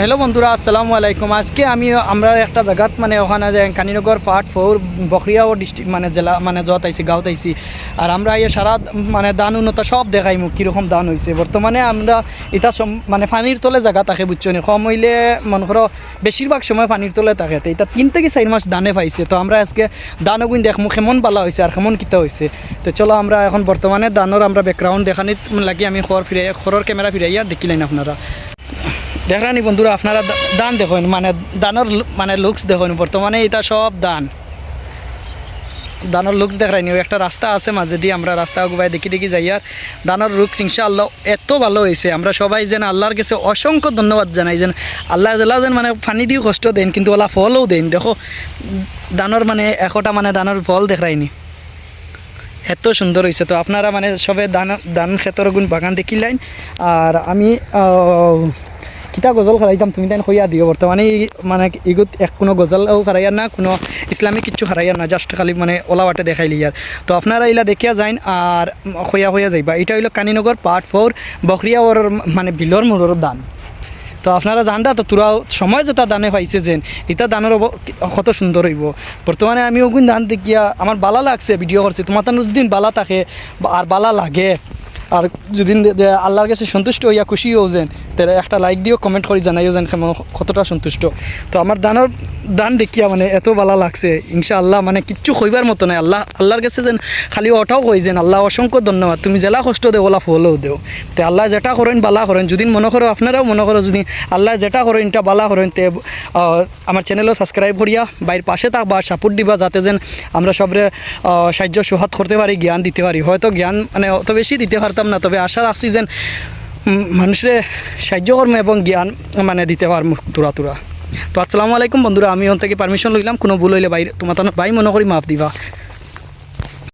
Hello বন্ধুরা, আসসালামু আলাইকুম। আজকে আমি, আমরা একটা জায়গাত মানে ওখানে যে কানিনগর পার্ট ফোর বখরিয়াও ডিস্ট্রিক্ট মানে জেলা মানে যত আইছি, গাঁৱত আইছি। আর আমরা এই সারা মানে দান উন্নত সব দেখাই মোক কীরকম দান হয়েছে বর্তমানে আমরা এটা মানে পানির তলে জায়গা থাকে, বুঝছ নি? কম হইলে, মনে করো, বেশিরভাগ সময় পানির তলে থাকে। তো এটা তিন থেকে চার মাস দানে পাইছে। তো আমরা আজকে দান গুণ দেখমু, কেমন বালা হয়েছে আর কেমন কিতা হয়েছে তো চলো, আমরা এখন বর্তমানে দানোর আমরা ব্যাকগ্রাউন্ড দেখানিত লাগি আমি খর ফিরে খরর ক্যামেরা ফিরাইয়া দেখিলেন আপনারা। দেখরানি বন্ধুরা, আপনারা দান দেখুন মানে দানের মানে লুকস দেখুন, বর্তমানে এটা সব দান। দানের লুকস দেখাইনি একটা রাস্তা আছে মাঝে দিয়ে, আমরা রাস্তা গুবাই দেখি দেখি যাই, আর দানের লুকস ইনশাআল্লাহ এত ভালো হয়েছে। আমরা সবাই যেন আল্লাহর কাছে অসংখ্য ধন্যবাদ জানাই, যেন আল্লাহ জেলা যেন মানে পানি দিয়েও কষ্ট দেন, কিন্তু ওলা ফলও দেন। দেখো, দানের মানে এশটা মানে দানের ফল দেখাইনি এত সুন্দর হয়েছে। তো আপনারা মানে সবে দান দান ক্ষেত্র গুণ বাগান দেখিলেন, আর আমি কিতা গজল খারাইতাম তুমি তাই হইয়া দিও। বর্তমানে মানে ইগুত এক কোনো গজলও খারাইয়ার না, কোনো ইসলামিক কিচ্ছু খারাইয়ার না জাস্ট খালি মানে ওলাওয়াটে দেখাইলি আর তো আপনারা ইলা দেখিয়া যাইন আর হইয়া হইয়া যাইবা। এটা হইল কানিনগর পার্ট ফোর বখরিয়া ওর মানে বিলর মোড়র দান। তো আপনারা জানটা তো তোরা সময় যেটা দানে পাইছে যেন এটা দানের কত সুন্দর হইব। বর্তমানে আমি ওগুন দান দেখিয়া আমার বালা লাগছে ভিডিও করছি তোমার যদি বালা থাকে আর বালা লাগে। আর যদি আল্লাহর কাছে সন্তুষ্ট হইয়া খুশি হও যেন, তাহলে একটা লাইক দিও কমেন্ট করে জানাইও যেন কতটা সন্তুষ্ট। তো আমার দানের দান দেখিয়া মানে এত বালা লাগছে ইনশা আল্লাহ মানে কিচ্ছু কইবার মতো নাই। আল্লাহ আল্লাহর কাছে যেন খালি ওটাও কই যেন, আল্লাহ অসংখ্য ধন্যবাদ। তুমি জেলা কষ্ট দেও, ওলা ফলও দেও। তো আল্লাহ যেটা করেন বালা করেন। যদি মনে করো আপনারাও মনে করো যদি আল্লাহ যেটা করেন, এটা বালা করেন, তে আমার চ্যানেলও সাবস্ক্রাইব করিয়া, বাইর পাশে থাকবা সাপোর্ট দিবা, যাতে যেন আমরা সবরে সাহায্য, সুহাত করতে পারি, জ্ঞান দিতে পারি। হয়তো জ্ঞান মানে অত বেশি দিতে পারতাম না। তবে আশা রাখছি যে মানুষের সাহায্য কর্ম এবং জ্ঞান মানে দিতে পারব তুরা তুরা। তো আসসালামু আলাইকুম বন্ধুরা, আমি ওন থেকে পারমিশন লইলাম, কোনো ভুল হইলে বাইরে তোমার ভাই মনে করি মাফ দিবা।